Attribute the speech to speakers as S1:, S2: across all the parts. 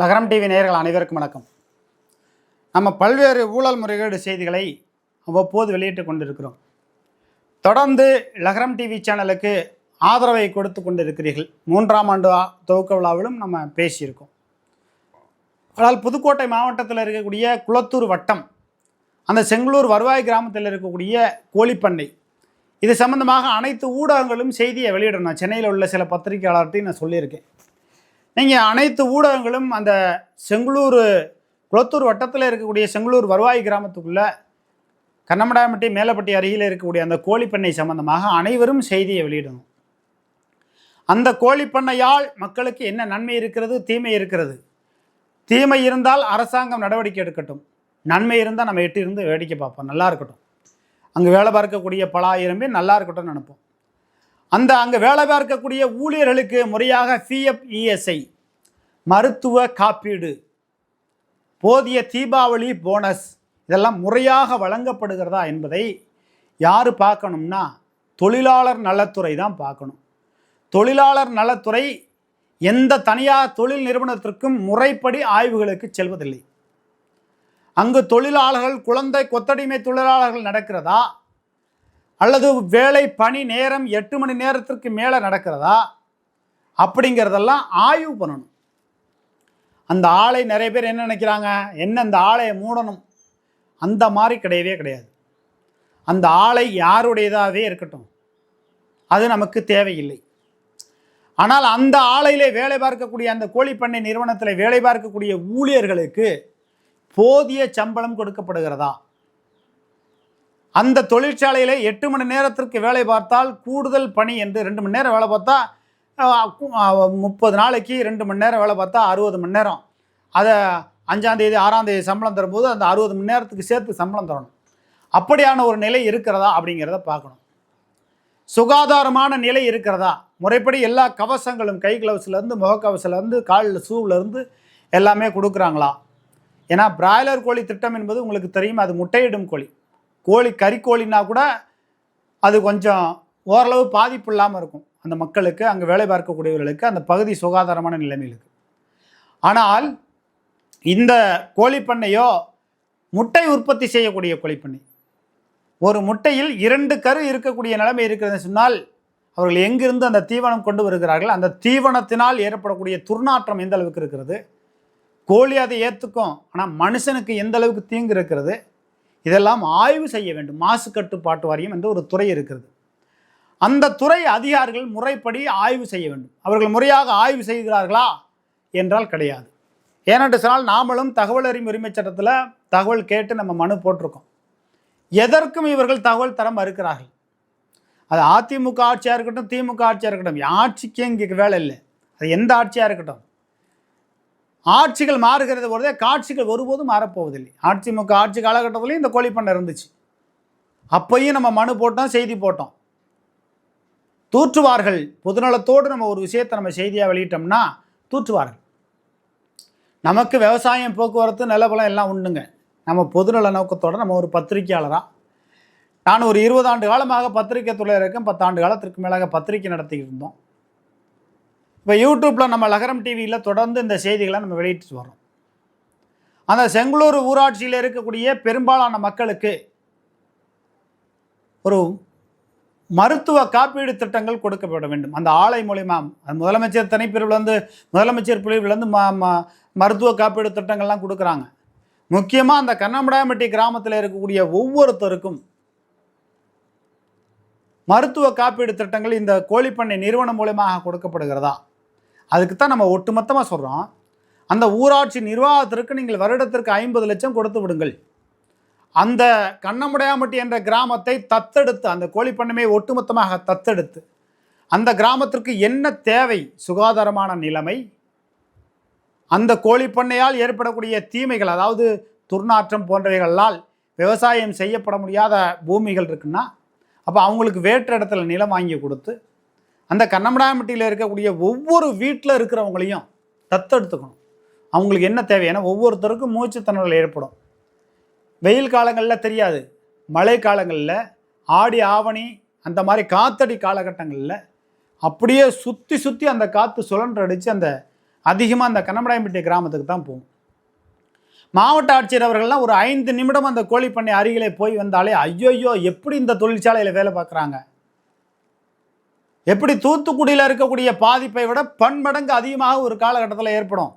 S1: லகரம் டிவி நேயர்கள் அனைவருக்கும் வணக்கம். நம்ம பல்வேறு ஊழல் முறைகேடு செய்திகளை அவ்வப்போது வெளியிட்டு கொண்டிருக்கிறோம். தொடர்ந்து லகரம் டிவி சேனலுக்கு ஆதரவை கொடுத்து கொண்டிருக்கிறீர்கள். மூன்றாம் ஆண்டு துவக்க விழாவிலும் நம்ம பேசியிருக்கோம். ஆனால் புதுக்கோட்டை மாவட்டத்தில் இருக்கக்கூடிய குளத்தூர் வட்டம் அந்த செங்களூர் வருவாய் கிராமத்தில் இருக்கக்கூடிய கோழிப்பண்ணை இது சம்பந்தமாக அனைத்து ஊடகங்களும் செய்தியை வெளியிடணும். சென்னையில் உள்ள சில பத்திரிகையாளர்கிட்டையும் நான் சொல்லியிருக்கேன். நீங்கள் அனைத்து ஊடகங்களும் அந்த செங்களூர் குளத்தூர் வட்டத்தில் இருக்கக்கூடிய செங்களூர் வருவாய் கிராமத்துக்குள்ளே கண்ணமடாமட்டி மேலப்பட்டி அருகில் இருக்கக்கூடிய அந்த கோழிப்பண்ணை சம்பந்தமாக அனைவரும் செய்தியை வெளியிடணும். அந்த கோழிப்பண்ணையால் மக்களுக்கு என்ன நன்மை இருக்கிறது தீமை இருக்கிறது? தீமை இருந்தால் அரசாங்கம் நடவடிக்கை எடுக்கட்டும். நன்மை இருந்தால் நம்ம எட்டு இருந்து வேடிக்கை பார்ப்போம். நல்லா இருக்கட்டும். அங்கே வேலை பார்க்கக்கூடிய பல ஆயிரம் பேர் நல்லா இருக்கட்டும்னு நினைப்போம். அந்த அங்கே வேலை பார்க்கக்கூடிய ஊழியர்களுக்கு முறையாக பிஎஃப் இஎஸ்ஐ மருத்துவ காப்பீடு போதிய தீபாவளி போனஸ் இதெல்லாம் முறையாக வழங்கப்படுகிறதா என்பதை யார் பார்க்கணும்னா தொழிலாளர் நலத்துறை தான் பார்க்கணும். தொழிலாளர் நலத்துறை எந்த தனியார் தொழில் நிறுவனத்திற்கும் முறைப்படி ஆய்வுகளுக்கு செல்வதில்லை. அங்கு தொழிலாளர்கள் குழந்தை கொத்தடிமை தொழிலாளர்கள் நடக்கிறதா? அல்லது வேலை பணி நேரம் எட்டு மணி நேரத்திற்கு மேலே நடக்கிறதா? அப்படிங்கிறதெல்லாம் ஆய்வு பண்ணணும். அந்த ஆலை நிறைய பேர் என்ன நினைக்கிறாங்க? என்ன அந்த ஆலையை மூடணும்? அந்த மாதிரி கிடையவே கிடையாது. அந்த ஆலை யாருடையதாகவே இருக்கட்டும். அது நமக்கு தேவையில்லை. ஆனால் அந்த ஆலையிலே வேலை பார்க்கக்கூடிய அந்த கோழிப்பண்ணை நிறுவனத்தில் வேலை பார்க்கக்கூடிய ஊழியர்களுக்கு போதிய சம்பளம் கொடுக்கப்படுகிறதா? அந்த தொழிற்சாலையில் எட்டு மணி நேரத்திற்கு வேலை பார்த்தால் கூடுதல் பணி என்று ரெண்டு மணி நேரம் வேலை பார்த்தா முப்பது நாளைக்கு ரெண்டு மணி நேரம் வேலை பார்த்தா அறுபது மணி நேரம். அதை அஞ்சாந்தேதி ஆறாந்தேதி சம்பளம் தரும்போது அந்த அறுபது மணி நேரத்துக்கு சேர்த்து சம்பளம் தரணும். அப்படியான ஒரு நிலை இருக்கிறதா அப்படிங்கிறத பார்க்கணும். சுகாதாரமான நிலை இருக்கிறதா? முறைப்படி எல்லா கவசங்களும் கை கிளவுஸ்லேருந்து முகக்கவசிலேருந்து காலில் ஷூவிலேருந்து எல்லாமே கொடுக்குறாங்களா? ஏன்னா பிராய்லர் கோழி திட்டம் என்பது உங்களுக்கு தெரியும் அது முட்டையிடும் கோழி. கோழி கறிக்கோழின்னா கூட அது கொஞ்சம் ஓரளவு பாதிப்பு இல்லாமல் இருக்கும். அந்த மக்களுக்கு அங்கே வேலை பார்க்கக்கூடியவர்களுக்கு அந்த பகுதி சுகாதாரமான நிலைமைகளுக்கு ஆனால் இந்த கோழிப்பண்ணையோ முட்டை உற்பத்தி செய்யக்கூடிய கோழிப்பண்ணை. ஒரு முட்டையில் இரண்டு கரு இருக்கக்கூடிய நிலைமை இருக்கிறதுன்னு சொன்னால் அவர்கள் எங்கிருந்து அந்த தீவனம் கொண்டு வருகிறார்கள் அந்த தீவனத்தினால் ஏற்படக்கூடிய துர்நாற்றம் எந்த அளவுக்கு இருக்கிறது? கோழி அதை ஏற்றுக்கும் ஆனால் மனுஷனுக்கு எந்த அளவுக்கு தீங்கு இருக்கிறது? இதெல்லாம் ஆய்வு செய்ய வேண்டும். மாசு கட்டுப்பாட்டு வாரியம் என்று ஒரு துறை இருக்கிறது. அந்த துறை அதிகாரிகள் முறைப்படி ஆய்வு செய்ய வேண்டும். அவர்கள் முறையாக ஆய்வு செய்கிறார்களா என்றால் கிடையாது. ஏனென்று சொன்னால் நாமளும் தகவல் அறியும் உரிமைச் சட்டத்தில் தகவல் கேட்டு நம்ம மனு போட்டிருக்கோம். எதற்கும் இவர்கள் தகவல் தர மறுக்கிறார்கள். அது அதிமுக ஆட்சியாக இருக்கட்டும் திமுக ஆட்சியாக இருக்கட்டும் ஆட்சிக்கே இங்கே வேலை இல்லை. அது எந்த ஆட்சியாக இருக்கட்டும். ஆட்சிகள் மாறுகிறது பொழுதே காட்சிகள் ஒருபோதும் மாறப்போவதில்லை. அதிமுக ஆட்சி காலகட்டத்திலையும் இந்த கோழிப்பண்ணை இருந்துச்சு. அப்பையும் நம்ம மனு போட்டோம் செய்தி போட்டோம். தூற்றுவார்கள். பொதுநலத்தோடு நம்ம ஒரு விஷயத்தை நம்ம செய்தியாக வெளியிட்டோம்னா தூற்றுவார்கள். நமக்கு விவசாயம் போக்குவரத்து நிலபலம் எல்லாம் உண்டுங்க. நம்ம பொதுநல நோக்கத்தோட நம்ம ஒரு பத்திரிக்கையாளராக நான் ஒரு இருபது ஆண்டு காலமாக பத்திரிக்கை துறையில் இருக்கேன். பத்தாண்டு காலத்திற்கு மேலாக பத்திரிக்கை நடத்திக்கிட்டு இருந்தோம். இப்போ யூடியூப்பில் நம்ம லகரம் டிவியில் தொடர்ந்து இந்த செய்திகளை நம்ம வெளியிட்டு வரோம் அந்த செங்களூர் ஊராட்சியில் இருக்கக்கூடிய பெரும்பாலான மக்களுக்கு ஒரு மருத்துவ காப்பீடு திட்டங்கள் கொடுக்கப்பட வேண்டும். அந்த ஆலை மூலிமா அது முதலமைச்சர் தனிப்பிரிவுலேருந்து முதலமைச்சர் பிரிவுலேருந்து ம ம- மருத்துவ காப்பீடு திட்டங்கள்லாம் கொடுக்குறாங்க. முக்கியமாக அந்த கண்ணமடாம்பட்டி கிராமத்தில் இருக்கக்கூடிய ஒவ்வொருத்தருக்கும் மருத்துவ காப்பீடு திட்டங்கள் இந்த கோழிப்பண்ணை நிறுவனம் மூலமாக கொடுக்கப்படுகிறதா? அதுக்கு தான் நம்ம ஒட்டுமொத்தமாக சொல்கிறோம் அந்த ஊராட்சி நிர்வாகத்திற்கு நீங்கள் வருடத்திற்கு ஐம்பது லட்சம் கொடுத்து விடுங்கள். அந்த கண்ணமுடையாம்பட்டி என்ற கிராமத்தை தத்தெடுத்து அந்த கோழிப்பண்ணமையை ஒட்டுமொத்தமாக தத்தெடுத்து அந்த கிராமத்திற்கு என்ன தேவை? சுகாதாரமான நிலைமை. அந்த கோழிப்பண்ணையால் ஏற்படக்கூடிய தீமைகள் அதாவது துர்நாற்றம் போன்றவைகளால் விவசாயம் செய்யப்பட முடியாத பூமிகள் இருக்குன்னா அப்போ அவங்களுக்கு வேற்று இடத்துல நிலம் வாங்கி கொடுத்து அந்த கண்ணமடாம்பட்டியில் இருக்கக்கூடிய ஒவ்வொரு வீட்டில் இருக்கிறவங்களையும் தத்தெடுத்துக்கணும். அவங்களுக்கு என்ன தேவை? ஏன்னா ஒவ்வொருத்தருக்கும் மூச்சு ஏற்படும். வெயில் காலங்களில் தெரியாது. மழை காலங்களில் ஆடி ஆவணி அந்த மாதிரி காத்தடி காலகட்டங்களில் அப்படியே சுற்றி சுற்றி அந்த காற்று சுழன்றடிச்சு அந்த அதிகமாக அந்த கண்ணமடாயம்பட்டி கிராமத்துக்கு தான் போகும். மாவட்ட ஆட்சியர் அவர்கள்லாம் ஒரு ஐந்து நிமிடம் அந்த கோழிப்பண்ணை அருகிலே போய் வந்தாலே ஐயோயோ எப்படி இந்த தொழிற்சாலையில் வேலை பார்க்குறாங்க? எப்படி தூத்துக்குடியில் இருக்கக்கூடிய பாதிப்பை விட பன்மடங்கு அதிகமாக ஒரு காலகட்டத்தில் ஏற்படும்.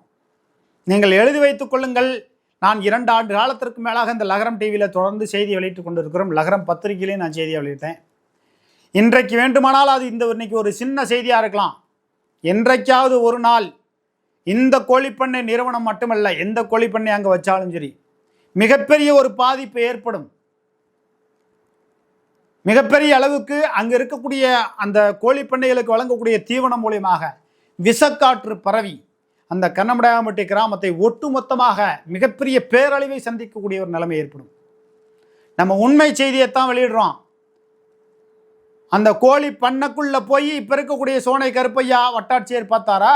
S1: நீங்கள் எழுதி வைத்துக் கொள்ளுங்கள். நான் இரண்டு ஆண்டு காலத்திற்கு மேலாக இந்த லகரம் டிவியில் தொடர்ந்து செய்தி வெளியிட்டுக் கொண்டிருக்கிறோம். லகரம் பத்திரிகையிலையும் நான் செய்தியை வெளியிட்டேன். இன்றைக்கு வேண்டுமானால் அது இந்த இன்னைக்கு ஒரு சின்ன செய்தியாக இருக்கலாம். என்றைக்காவது ஒரு நாள் இந்த கோழிப்பண்ணை நிறுவனம் மட்டுமல்ல எந்த கோழிப்பண்ணை அங்கே வச்சாலும் சரி மிகப்பெரிய ஒரு பாதிப்பு ஏற்படும். மிகப்பெரிய அளவுக்கு அங்கே இருக்கக்கூடிய அந்த கோழி பண்ணைகளுக்கு வழங்கக்கூடிய தீவனம் மூலியமாக விஷக்காற்று பரவி அந்த கண்ணமடாமட்டி கிராமத்தை ஒட்டுமொத்தமாக மிகப்பெரிய பேரழிவை சந்திக்கக்கூடிய ஒரு நிலைமை ஏற்படும். நம்ம உண்மை செய்தியைத்தான் வெளியிடுறோம். அந்த கோழி பண்ணக்குள்ள போய் இப்போ இருக்கக்கூடிய சோனை கருப்பையா வட்டாட்சியர் பார்த்தாரா?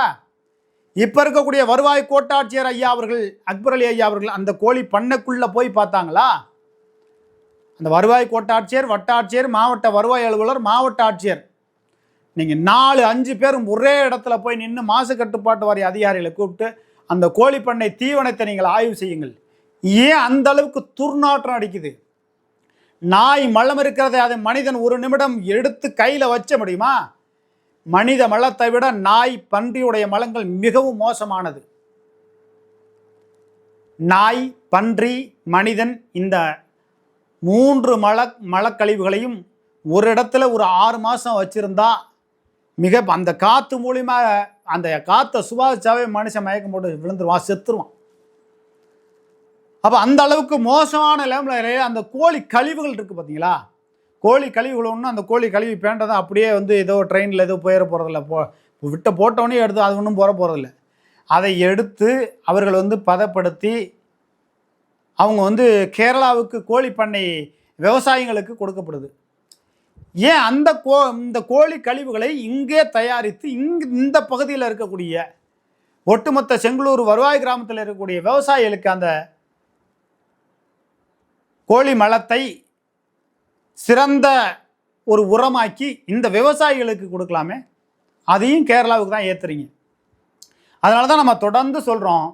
S1: இப்போ இருக்கக்கூடிய வருவாய் கோட்டாட்சியர் ஐயா அவர்கள் அக்பர் அலி ஐயா அவர்கள் அந்த கோழி பண்ணைக்குள்ள போய் பார்த்தாங்களா? அந்த வருவாய் கோட்டாட்சியர் வட்டாட்சியர் மாவட்ட வருவாய் அலுவலர் மாவட்ட ஆட்சியர். நீங்கள் நாலு அஞ்சு பேரும் ஒரே இடத்துல போய் நின்று மாசு கட்டுப்பாட்டு வாரிய அதிகாரிகளை கூப்பிட்டு அந்த கோழி பண்ணை தீவனத்தை நீங்கள் ஆய்வு செய்யுங்கள். ஏன் அந்த அளவுக்கு துர்நாற்றம் அடிக்குது? நாய் மலம் இருக்கிறதை அதை மனிதன் ஒரு நிமிடம் எடுத்து கையில் வச்ச முடியுமா? மனித மலத்தை விட நாய் பன்றியுடைய மலங்கள் மிகவும் மோசமானது. நாய் பன்றி மனிதன் இந்த மூன்று மல மலக்கழிவுகளையும் ஒரு இடத்துல ஒரு ஆறு மாதம் வச்சுருந்தா மிக அந்த காற்று மூலியமாக அந்த காற்றை சுவாசிச்சாவே மனுஷன் மயக்கம் போட்டு விழுந்துருவான் செத்துருவான். அப்போ அந்த அளவுக்கு மோசமான நிலைமையில அந்த கோழி கழிவுகள் இருக்குது பார்த்தீங்களா கோழி கழிவுகள் ஒன்றும் அந்த கோழி கழிவு பேண்டதை அப்படியே வந்து ஏதோ ட்ரெயினில் ஏதோ போயிட போகிறதில்ல போ விட்ட போட்டவொடனே எடுத்து அது ஒன்றும் போகிற போகிறதில்ல அதை எடுத்து அவர்கள் வந்து பதப்படுத்தி அவங்க வந்து கேரளாவுக்கு கோழி பண்ணை விவசாயிகளுக்கு கொடுக்கப்படுது. ஏன் அந்த கோ இந்த கோழி கழிவுகளை இங்கே தயாரித்து இங்கு இந்த பகுதியில் இருக்கக்கூடிய ஒட்டுமொத்த செங்களூர் வருவாய் கிராமத்தில் இருக்கக்கூடிய விவசாயிகளுக்கு அந்த கோழி மலத்தை சிறந்த ஒரு உரமாக்கி இந்த விவசாயிகளுக்கு கொடுக்கலாமே? அதையும் கேரளாவுக்கு தான் ஏற்றுறீங்க அதனால தான் நம்ம தொடர்ந்து சொல்கிறோம்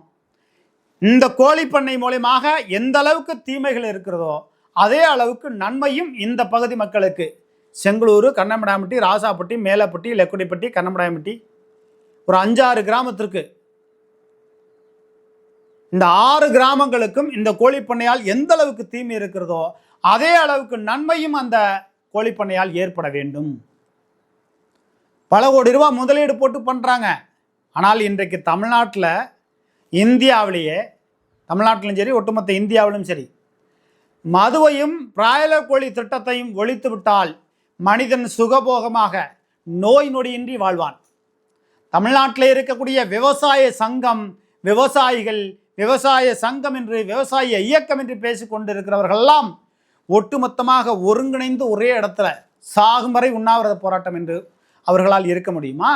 S1: இந்த கோழிப்பண்ணை மூலியமாக எந்த அளவுக்கு தீமைகள் இருக்கிறதோ அதே அளவுக்கு நன்மையும் இந்த பகுதி மக்களுக்கு. செங்களூர் கண்ணமடாம்பட்டி ராசாப்பட்டி மேலப்பட்டி லெக்குடிப்பட்டி கண்ணமடாம்பட்டி. ஒரு அஞ்சாறு கிராமத்திற்கு. இந்த ஆறு கிராமங்களுக்கும் இந்த கோழிப்பண்ணையால் எந்த அளவுக்கு தீமை இருக்கிறதோ அதே அளவுக்கு நன்மையும் அந்த கோழிப்பண்ணையால் ஏற்பட வேண்டும். பல கோடி ரூபாய் முதலீடு போட்டு பண்ணுறாங்க ஆனால் இன்றைக்கு தமிழ்நாட்டில் இந்தியாவிலேயே தமிழ்நாட்டிலும் சரி ஒட்டுமொத்த இந்தியாவிலும் சரி மதுவையும் பிராயலர் கோழி திட்டத்தையும் ஒழித்து விட்டால் மனிதன் சுகபோகமாக நோய் நொடியின்றி வாழ்வான். தமிழ்நாட்டில் இருக்கக்கூடிய விவசாய சங்கம் விவசாயிகள் விவசாய சங்கம் என்று விவசாய இயக்கம் என்று பேசிக் கொண்டிருக்கிறவர்களெல்லாம் ஒட்டுமொத்தமாக ஒருங்கிணைந்து ஒரே இடத்துல சாகும் வரை உண்ணாவிரத போராட்டம் என்று அவர்களால் இருக்க முடியுமா?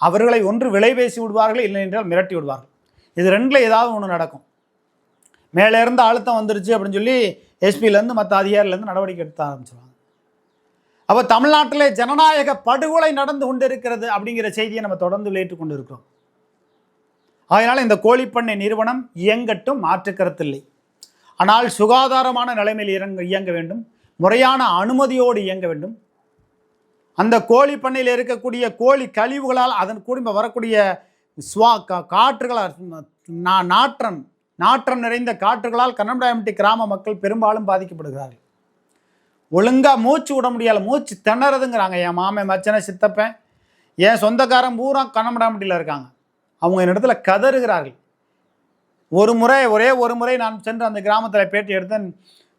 S1: அவர்களை ஒன்று விலை பேசி விடுவார்கள் இல்லை என்றால் மிரட்டி விடுவார்கள். இது ரெண்டில் ஏதாவது ஒன்று நடக்கும். மேலே இருந்து அழுத்தம் வந்துருச்சு அப்படின்னு சொல்லி எஸ்பிலேருந்து மற்ற அதிகாரிலேருந்து நடவடிக்கை எடுத்த ஆரம்பிச்சிருவாங்க. அப்போ தமிழ்நாட்டில் ஜனநாயக படுகொலை நடந்து கொண்டிருக்கிறது அப்படிங்கிற செய்தியை நம்ம தொடர்ந்து விளையிட்டு கொண்டு இருக்கிறோம் அதனால் இந்த கோழிப்பண்ணை நிறுவனம் இயங்கட்டும் மாற்று ஆனால் சுகாதாரமான நிலைமையில் இறங்க இயங்க வேண்டும். முறையான அனுமதியோடு இயங்க வேண்டும். அந்த கோழி பண்ணையில் இருக்கக்கூடிய கோழி கழிவுகளால் அதன் குடும்ப வரக்கூடிய ஸ்வா கா காற்றுகளால் நான் நாற்றம் நாற்றம் நிறைந்த காற்றுகளால் கண்ணம்டாயம்பட்டி கிராம மக்கள் பெரும்பாலும் பாதிக்கப்படுகிறார்கள். ஒழுங்காக மூச்சு விட முடியல மூச்சு திணறதுங்கிறாங்க. என் மாமன் மச்சனை சித்தப்பன் என் சொந்தக்காரன் பூரா கண்ணம்டாம்பட்டியில் இருக்காங்க. அவங்க என்னிடத்துல கதறுகிறார்கள். ஒரு முறை ஒரே ஒரு முறை நான் சென்று அந்த கிராமத்தில் பேட்டி எடுத்தேன்.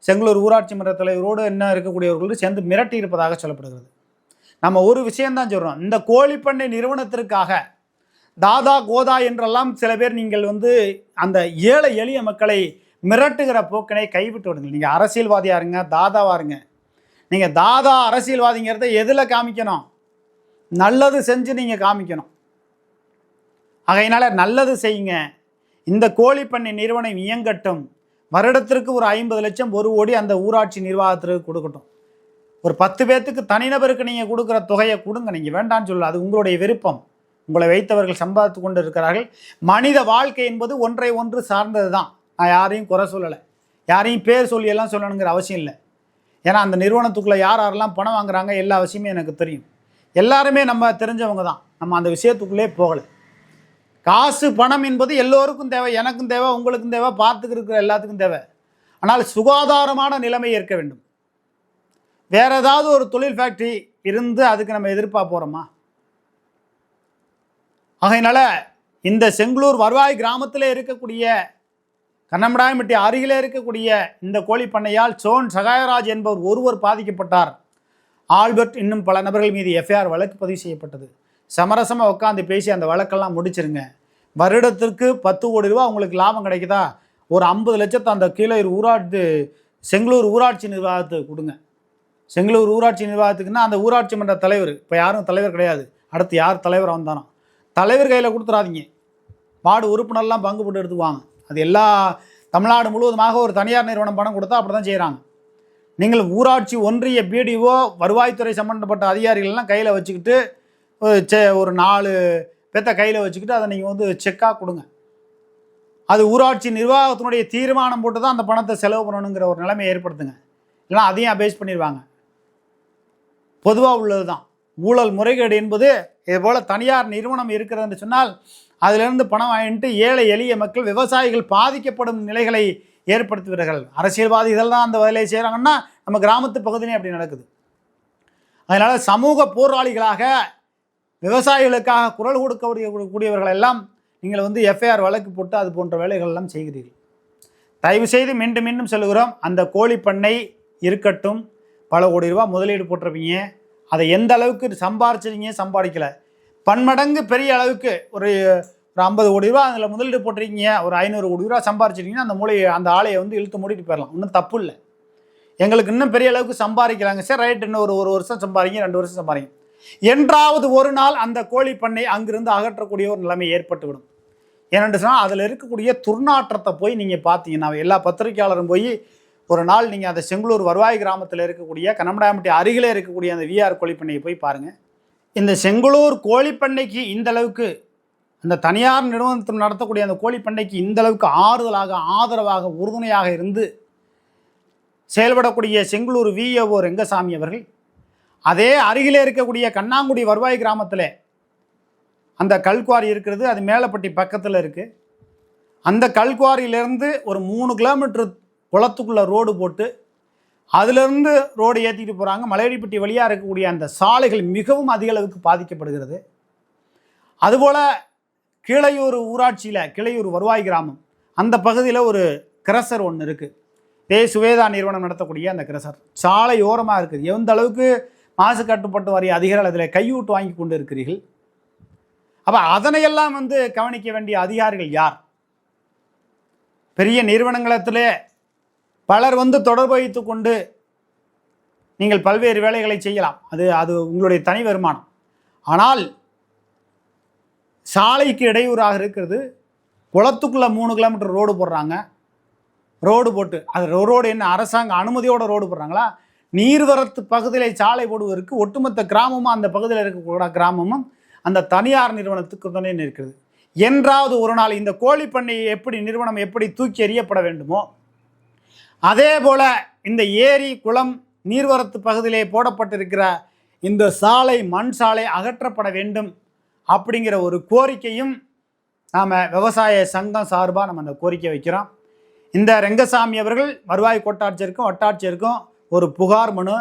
S1: செங்களூர் ஊராட்சி மன்ற தலைவரோடு என்ன இருக்கக்கூடியவர்களோடு சேர்ந்து மிரட்டி இருப்பதாக சொல்லப்படுகிறது. நம்ம ஒரு விஷயம்தான் சொல்கிறோம் இந்த கோழிப்பண்ணை நிறுவனத்திற்காக தாதா கோதா என்றெல்லாம் சில பேர் நீங்கள் வந்து அந்த ஏழை எளிய மக்களை மிரட்டுகிற போக்கினை கைவிட்டு விடுங்க நீங்கள் அரசியல்வாதியாக இருங்க தாதாவாக இருங்க. நீங்கள் தாதா அரசியல்வாதிங்கிறத எதில் காமிக்கணும்? நல்லது செஞ்சு நீங்கள் காமிக்கணும். ஆகையினால நல்லது செய்யுங்க. இந்த கோழிப்பண்ணை நிறுவனம் இயங்கட்டும். வருடத்திற்கு ஒரு ஐம்பது லட்சம் ஒரு கோடி அந்த ஊராட்சி நிர்வாகத்திற்கு கொடுக்கட்டும். ஒரு பத்து பேர்த்துக்கு தனிநபருக்கு நீங்கள் கொடுக்குற தொகையை கொடுங்க. நீங்கள் வேண்டான்னு சொல்லல அது உங்களுடைய விருப்பம். உங்களை வைத்தவர்கள் சம்பாதித்து கொண்டு இருக்கிறார்கள் மனித வாழ்க்கை என்பது ஒன்றை ஒன்று சார்ந்தது தான். நான் யாரையும் குறை சொல்லலை. யாரையும் பேர் சொல்லி எல்லாம் சொல்லணுங்கிற அவசியம் இல்லை. ஏன்னா அந்த நிறுவனத்துக்குள்ளே யார் யாரெல்லாம் பணம் வாங்குறாங்க எல்லா விஷயமே எனக்கு தெரியும். எல்லாருமே நம்ம தெரிஞ்சவங்க தான். நம்ம அந்த விஷயத்துக்குள்ளே போகலை. காசு பணம் என்பது எல்லோருக்கும் தேவை. எனக்கும் தேவை உங்களுக்கும் தேவை பார்த்துக்கு இருக்கிற எல்லாத்துக்கும் தேவை. ஆனால் சுகாதாரமான நிலைமை இருக்க வேண்டும். வேறு ஏதாவது ஒரு தொழில் ஃபேக்ட்ரி இருந்து அதுக்கு நம்ம எதிர்பார்ப்போகிறோமா ஆகையினால இந்த செங்களூர் வருவாய் கிராமத்தில் இருக்கக்கூடிய கண்ணமடாயம்பட்டி அருகிலே இருக்கக்கூடிய இந்த கோழி பண்ணையால் சோன் சகாயராஜ் என்பவர் ஒருவர் பாதிக்கப்பட்டார். ஆல்பர்ட் இன்னும் பல நபர்கள் மீது எஃப்ஐஆர் வழக்கு பதிவு செய்யப்பட்டது. சமரசமாக உட்காந்து பேசி அந்த வழக்கெல்லாம் முடிச்சிருங்க. வருடத்திற்கு பத்து கோடி ரூபா உங்களுக்கு லாபம் கிடைக்குதா? ஒரு ஐம்பது லட்சத்தை அந்த கீழே ஊராட்சி செங்களூர் ஊராட்சி நிர்வாகத்துக்கு கொடுங்க. செங்களூர் ஊராட்சி நிர்வாகத்துக்குன்னா அந்த ஊராட்சி மன்ற தலைவர் இப்போ யாரும் தலைவர் கிடையாது. அடுத்து யார் தலைவர் வந்தானோ தலைவர் கையில் கொடுத்துறாதீங்க. வார்டு உறுப்பினர்லாம் பங்கு போட்டு எடுத்துக்குவாங்க. அது எல்லா தமிழ்நாடு முழுவதுமாக ஒரு தனியார் நிறுவனம் பணம் கொடுத்தா அப்படி தான் செய்கிறாங்க நீங்கள் ஊராட்சி ஒன்றிய பிடிஓ வருவாய்த்துறை சம்மந்தப்பட்ட அதிகாரிகள்லாம் கையில் வச்சுக்கிட்டு ஒரு செ- ஒரு நாலு பேத்த கையில் வச்சுக்கிட்டு அதை நீங்கள் வந்து செக்காக கொடுங்க. அது ஊராட்சி நிர்வாகத்தினுடைய தீர்மானம் போட்டு தான் அந்த பணத்தை செலவு பண்ணணுங்கிற ஒரு நிலைமையை ஏற்படுத்துங்க. இல்லைனா அதையும் அபேஸ் பண்ணிடுவாங்க பொதுவாக உள்ளது தான் ஊழல் முறைகேடு என்பது இதுபோல் தனியார் நிறுவனம் இருக்கிறதுன்னு சொன்னால் அதிலிருந்து பணம் வாங்கிட்டு ஏழை எளிய மக்கள் விவசாயிகள் பாதிக்கப்படும் நிலைகளை ஏற்படுத்துகிறார்கள் அரசியல்வாதிகள் தான் அந்த வேலையை செய்கிறாங்கன்னா நம்ம கிராமத்து பகுதியிலே அப்படி நடக்குது. அதனால் சமூக போராளிகளாக விவசாயிகளுக்காக குரல் கொடுக்க கூடியவர்கள் எல்லாம் நீங்கள் வந்து எஃப்ஐஆர் வழக்கு போட்டு அது போன்ற வேலைகள் எல்லாம் செய்கிறீர்கள். தயவு செய்து மீண்டும் மீண்டும் சொல்லுகிறோம் அந்த கோழி பண்ணை இருக்கட்டும் பல கோடி ரூபா முதலீடு போட்டிருப்பீங்க. அதை எந்த அளவுக்கு சம்பாரிச்சிருங்க சம்பாதிக்கல. பன்மடங்கு பெரிய அளவுக்கு ஒரு ஒரு ஐம்பது கோடி ரூபா அதில் முதலீடு போட்டிருக்கீங்க ஒரு ஐநூறு கோடி ரூபா சம்பாரிச்சிருக்கீங்கன்னா அந்த மூலையை அந்த ஆலையை வந்து இழுத்து மூடிட்டு போயிடலாம் ஒன்றும் தப்பு இல்லை. எங்களுக்கு இன்னும் பெரிய அளவுக்கு சம்பாதிக்கிறாங்க சார். ரைட் இன்னும் ஒரு ஒரு வருஷம் சம்பாதிங்க ரெண்டு வருஷம் சம்பாதிங்க. என்றாவது ஒரு நாள் அந்த கோழி பண்ணை அங்கிருந்து அகற்றக்கூடிய ஒரு நிலைமை ஏற்பட்டுவிடும். ஏனென்று சொன்னால் அதில் இருக்கக்கூடிய துர்நாற்றத்தை போய் நீங்கள் பார்த்தீங்கன்னா எல்லா பத்திரிகையாளரும் போய் ஒரு நாள் நீங்கள் அந்த செங்களூர் வருவாய் கிராமத்தில் இருக்கக்கூடிய கனமடாம்பட்டி அருகிலே இருக்கக்கூடிய அந்த விஆர் கோழிப்பண்ணையை போய் பாருங்கள் இந்த செங்களூர் கோழிப்பண்ணைக்கு இந்த அளவுக்கு அந்த தனியார் நிறுவனத்தில் நடத்தக்கூடிய அந்த கோழிப்பண்ணைக்கு இந்த அளவுக்கு ஆறுதலாக ஆதரவாக உறுதுணையாக இருந்து செயல்படக்கூடிய செங்களூர் விஏஓ ரெங்கசாமி அவர்கள் அதே அருகிலே இருக்கக்கூடிய கண்ணாங்குடி வருவாய் கிராமத்தில் அந்த கல்குவாரி இருக்கிறது. அது மேலப்பட்டி பக்கத்தில் இருக்குது அந்த கல்குவாரியிலேருந்து ஒரு மூணு கிலோமீட்டர் குளத்துக்குள்ளே ரோடு போட்டு அதிலிருந்து ரோடு ஏற்றிட்டு போகிறாங்க மலையடிப்பட்டி வழியாக இருக்கக்கூடிய அந்த சாலைகள் மிகவும் அதிக அளவுக்கு பாதிக்கப்படுகிறது. அதுபோல் கீழையூர் ஊராட்சியில் கிளையூர் வருவாய் கிராமம் அந்த பகுதியில் ஒரு கிரசர் ஒன்று இருக்குது தே சுவேதா நிறுவனம் நடத்தக்கூடிய அந்த கிரசர். சாலை ஓரமாக இருக்குது. எந்த அளவுக்கு மாசு கட்டுப்பட்டு வரைய அதிகாரிகள் அதில் கையூட்டு வாங்கி கொண்டு இருக்கிறீர்கள் அப்போ அதனையெல்லாம் வந்து கவனிக்க வேண்டிய அதிகாரிகள் யார்? பெரிய நிறுவனங்களத்திலே பலர் வந்து தொடர்பு வைத்து கொண்டு நீங்கள் பல்வேறு வேலைகளை செய்யலாம். அது அது உங்களுடைய தனி வருமானம். ஆனால் சாலைக்கு இடையூறாக இருக்கிறது. குளத்துக்குள்ளே மூணு கிலோமீட்டர் ரோடு போடுறாங்க. ரோடு போட்டு அது ரோடு என்ன அரசாங்க அனுமதியோட ரோடு போடுறாங்களா? நீர்வரத்து பகுதியில் சாலை போடுவதற்கு ஒட்டுமொத்த கிராமமும் அந்த பகுதியில் இருக்கக்கூடிய கிராமமும் அந்த தனியார் நிறுவனத்துக்கு துணை நிற்கிறது. என்றாவது ஒரு நாள் இந்த கோழி பண்ணையை எப்படி நிறுவனம் எப்படி தூக்கி எறியப்பட வேண்டுமோ அதே போல் இந்த ஏரி குளம் நீர்வரத்து பகுதியிலே போடப்பட்டிருக்கிற இந்த சாலை மண் சாலை அகற்றப்பட வேண்டும் அப்படிங்கிற ஒரு கோரிக்கையும் நாம் விவசாய சங்கம் சார்பாக நம்ம அந்த கோரிக்கை வைக்கிறோம். இந்த ரெங்கசாமி அவர்கள் வருவாய் கோட்டாட்சியருக்கும் வட்டாட்சியருக்கும் ஒரு புகார் மனு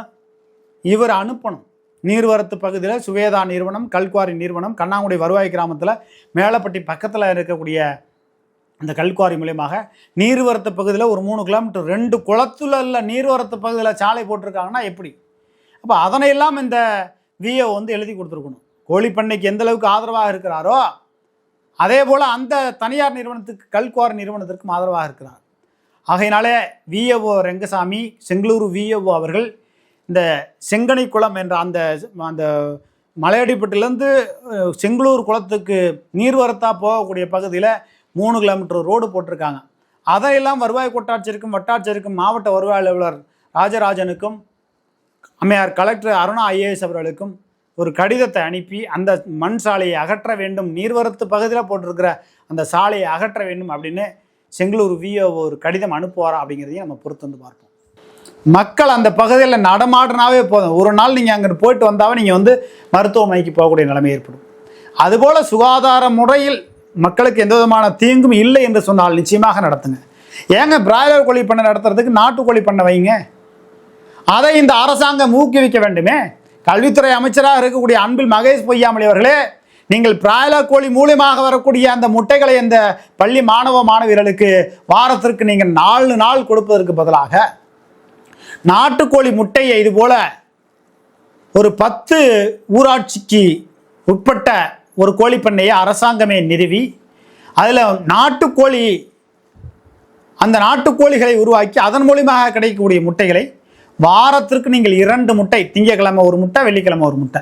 S1: இவர் அனுப்பணும். நீர்வரத்து பகுதியில் சுவேதா நிறுவனம் கல்குவாரி நிறுவனம் கண்ணாங்குடி வருவாய் கிராமத்தில் மேலப்பட்டி பக்கத்தில் இருக்கக்கூடிய இந்த கல்குவாரி மூலியமாக நீர்வரத்து பகுதியில் ஒரு மூணு கிலோமீட்டர் ரெண்டு குளத்தில் இல்லை நீர்வரத்து பகுதியில் சாலை போட்டிருக்காங்கன்னா எப்படி? அப்போ அதனையெல்லாம் இந்த விஏ வந்து எழுதி கொடுத்துருக்கணும். கோழிப்பண்ணைக்கு எந்த அளவுக்கு ஆதரவாக இருக்கிறாரோ அதே போல் அந்த தனியார் நிறுவனத்துக்கு கல்குவாரி நிறுவனத்திற்கும் ஆதரவாக இருக்கிறார். ஆகையினாலே விஏஓ ரெங்கசாமி செங்களூர் விஏஓ அவர்கள் இந்த செங்கனை குளம் என்ற அந்த அந்த மலையடிப்பட்டிலேருந்து செங்களூர் குளத்துக்கு நீர்வரத்தாக போகக்கூடிய பகுதியில் மூணு கிலோமீட்டர் ரோடு போட்டிருக்காங்க. அதையெல்லாம் வருவாய் கோட்டாட்சியருக்கும் வட்டாட்சியருக்கும் மாவட்ட வருவாய் அலுவலர் ராஜராஜனுக்கும் அம்மையார் கலெக்டர் அருணா ஐஏஎஸ் அவர்களுக்கும் ஒரு கடிதத்தை அனுப்பி அந்த மண் சாலையை அகற்ற வேண்டும் நீர்வரத்து பகுதியில் போட்டிருக்கிற அந்த சாலையை அகற்ற வேண்டும் அப்படின்னு செங்களூர் விஓ ஒரு கடிதம் அனுப்புவாரா அப்படிங்கிறதையும் நம்ம பொறுத்து வந்து பார்ப்போம். மக்கள் அந்த பகுதியில் நடமாடினாவே போதும். ஒரு நாள் நீங்கள் அங்கிட்டு போயிட்டு வந்தாவே நீங்கள் வந்து மருத்துவமனைக்கு போகக்கூடிய நிலைமை ஏற்படும். அதுபோல் சுகாதார முறையில் மக்களுக்கு எந்த விதமான தீங்கும் இல்லை என்று சொன்னால் நிச்சயமாக நடத்துங்க. ஏங்க பிராய்லர் கோழி பண்ணை நடத்துறதுக்கு நாட்டுக்கோழி பண்ணை வைங்க. அதை இந்த அரசாங்கம் ஊக்குவிக்க வேண்டுமே. கல்வித்துறை அமைச்சராக இருக்கக்கூடிய அன்பில் மகேஷ் பொய்யாமொழி அவர்களே நீங்கள் பிராய்லர் கோழி மூலியமாக வரக்கூடிய அந்த முட்டைகளை இந்த பள்ளி மாணவ மாணவியர்களுக்கு வாரத்திற்கு நீங்கள் நாலு நாள் கொடுப்பதற்கு பதிலாக நாட்டுக்கோழி முட்டையை இது போல ஒரு பத்து ஊராட்சிக்கு உட்பட்ட ஒரு கோழி பண்ணையை அரசாங்கமே நிறுவி அதில் நாட்டுக்கோழி அந்த நாட்டுக்கோழிகளை உருவாக்கி அதன் மூலியமாக கிடைக்கக்கூடிய முட்டைகளை வாரத்திற்கு நீங்கள் இரண்டு முட்டை திங்கக்கிழமை ஒரு முட்டை வெள்ளிக்கிழமை ஒரு முட்டை.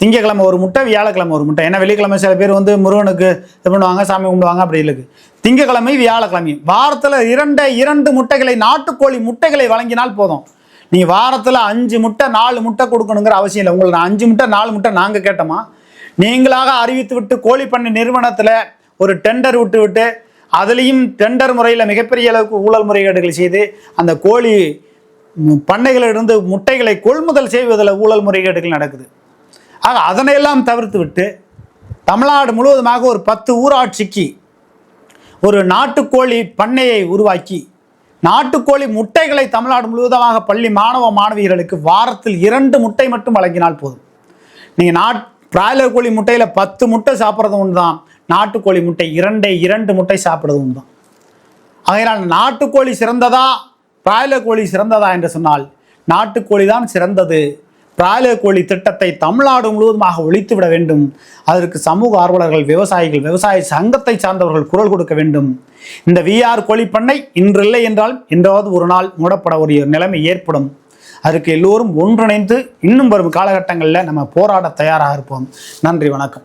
S1: திங்கக்கிழமை ஒரு முட்டை வியாழக்கிழமை ஒரு முட்டை. ஏன்னா வெள்ளிக்கிழமை சில பேர் வந்து முருகனுக்கு இது பண்ணுவாங்க சாமி கும்பிடுவாங்க அப்படி இருக்கு. திங்கக்கிழமை வியாழக்கிழமையும் வாரத்தில் இரண்டு இரண்டு முட்டைகளை நாட்டுக்கோழி முட்டைகளை வழங்கினால் போதும். நீ வாரத்தில் அஞ்சு முட்டை நாலு முட்டை கொடுக்கணுங்கிற அவசியம் இல்லை. உங்களுக்கு அஞ்சு முட்டை நாலு முட்டை நாங்கள் கேட்டோமா? நீங்களாக அறிவித்து விட்டு கோழி பண்ணை நிறுவனத்தில் ஒரு டெண்டர் விட்டு விட்டு அதுலேயும் டெண்டர் முறையில் மிகப்பெரிய அளவுக்கு ஊழல் முறைகேடுகள் செய்து அந்த கோழி பண்ணைகளிலிருந்து முட்டைகளை கொள்முதல் செய்வதில் ஊழல் முறைகேடுகள் நடக்குது. ஆக அதனையெல்லாம் தவிர்த்து விட்டு தமிழ்நாடு முழுவதுமாக ஒரு பத்து ஊராட்சிக்கு ஒரு நாட்டுக்கோழி பண்ணையை உருவாக்கி நாட்டுக்கோழி முட்டைகளை தமிழ்நாடு முழுவதுமாக பள்ளி மாணவ மாணவியர்களுக்கு வாரத்தில் இரண்டு முட்டை மட்டும் வழங்கினால் போதும். நீங்கள் நாட் பிராய்லர் கோழி முட்டையில் பத்து முட்டை சாப்பிட்றது ஒன்று தான் நாட்டுக்கோழி முட்டை இரண்டே இரண்டு முட்டை சாப்பிட்றது ஒன்று தான் ஆகையினால் நாட்டுக்கோழி சிறந்ததா பிராய்லர் கோழி சிறந்ததா என்று சொன்னால் நாட்டுக்கோழி தான் சிறந்தது. பிராய்லர் கோழி திட்டத்தை தமிழ்நாடு முழுவதுமாக ஒழித்து விட வேண்டும். அதற்கு சமூக ஆர்வலர்கள் விவசாயிகள் விவசாய சங்கத்தை சார்ந்தவர்கள் குரல் கொடுக்க வேண்டும். இந்த விஆர் கோழி பண்ணை இன்றில்லை என்றால் என்றாவது ஒரு நாள் மூடப்பட ஒரு நிலைமை ஏற்படும். அதற்கு எல்லோரும் ஒன்றிணைந்து இன்னும் வரும் காலகட்டங்களில் நம்ம போராட தயாராக இருப்போம். நன்றி வணக்கம்.